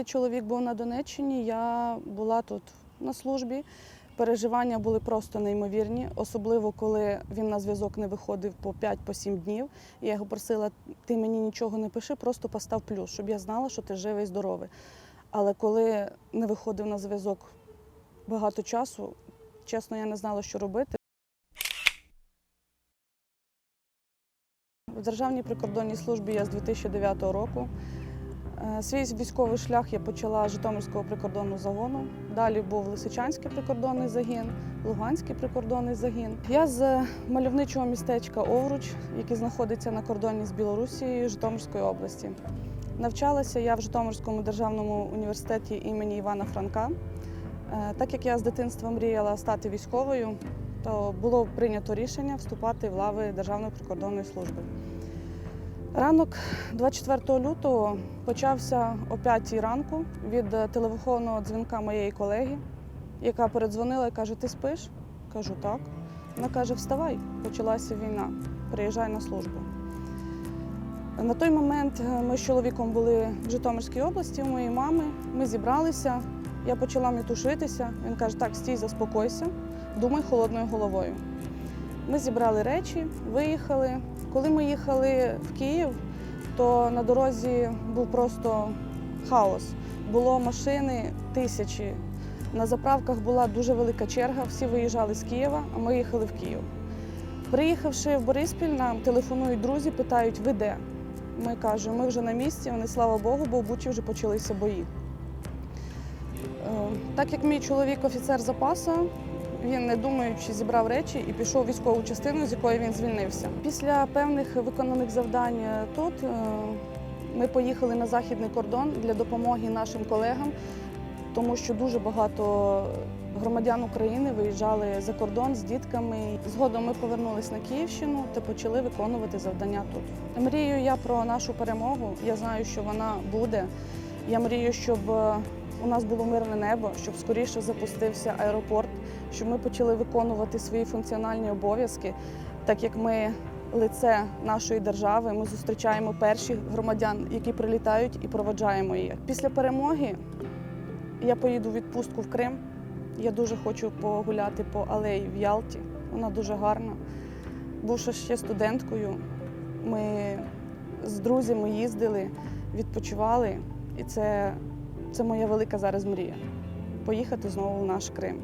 Коли чоловік був на Донеччині, я була тут на службі. Переживання були просто неймовірні, особливо коли він на зв'язок не виходив по 5-7 днів. Я його просила, ти мені нічого не пиши, просто постав плюс, щоб я знала, що ти живий і здоровий. Але коли не виходив на зв'язок багато часу, чесно, я не знала, що робити. В Державній прикордонній службі я з 2009 року. Е, Свій військовий шлях я почала з Житомирського прикордонного загону. Далі був Лисичанський прикордонний загін, Луганський прикордонний загін. Я з мальовничого містечка Овруч, який знаходиться на кордоні з Білорусією Житомирської області. Навчалася я в Житомирському державному університеті імені Івана Франка. Е, Так як я з дитинства мріяла стати військовою, то було прийнято рішення вступати в лави Державної прикордонної служби. Ранок 24 лютого почався о 5 ранку від телефонного дзвінка моєї колеги, яка передзвонила і каже: Ти спиш? Кажу, так. Вона каже: Вставай, почалася війна, приїжджай на службу. На той момент ми з чоловіком були в Житомирській області у моєї мами. Ми зібралися, я почала метушитися. Він каже: Так, стій, заспокойся, думай холодною головою. Ми зібрали речі, виїхали. Коли ми їхали в Київ, то на дорозі був просто хаос. Було машини тисячі. На заправках була дуже велика черга, всі виїжджали з Києва, а ми їхали в Київ. Приїхавши в Бориспіль, нам телефонують друзі, питають, ви де? Ми кажемо, ми вже на місці, вони, слава Богу, бо в Бучі вже почалися бої. Е, Так як мій чоловік офіцер запасу, він, не думаючи, зібрав речі і пішов в військову частину, з якої він звільнився. Після певних виконаних завдань е, тут е, ми поїхали на західний кордон для допомоги нашим колегам, тому що дуже багато громадян України виїжджали за кордон з дітками. Згодом ми повернулись на Київщину та почали виконувати завдання тут. Мрію я про нашу перемогу. Я знаю, що вона буде. Я мрію, щоб е, у нас було мирне небо, щоб скоріше запустився аеропорт, щоб ми почали виконувати свої функціональні обов'язки, так як ми лице нашої держави, ми зустрічаємо перших громадян, які прилітають і проводжаємо їх. Після перемоги я поїду в відпустку в Крим. Я дуже хочу погуляти по алеї в Ялті. Вона дуже гарна. Бувши ще студенткою, ми з друзями їздили, відпочивали, і це, це моя велика зараз мрія поїхати знову в наш Крим.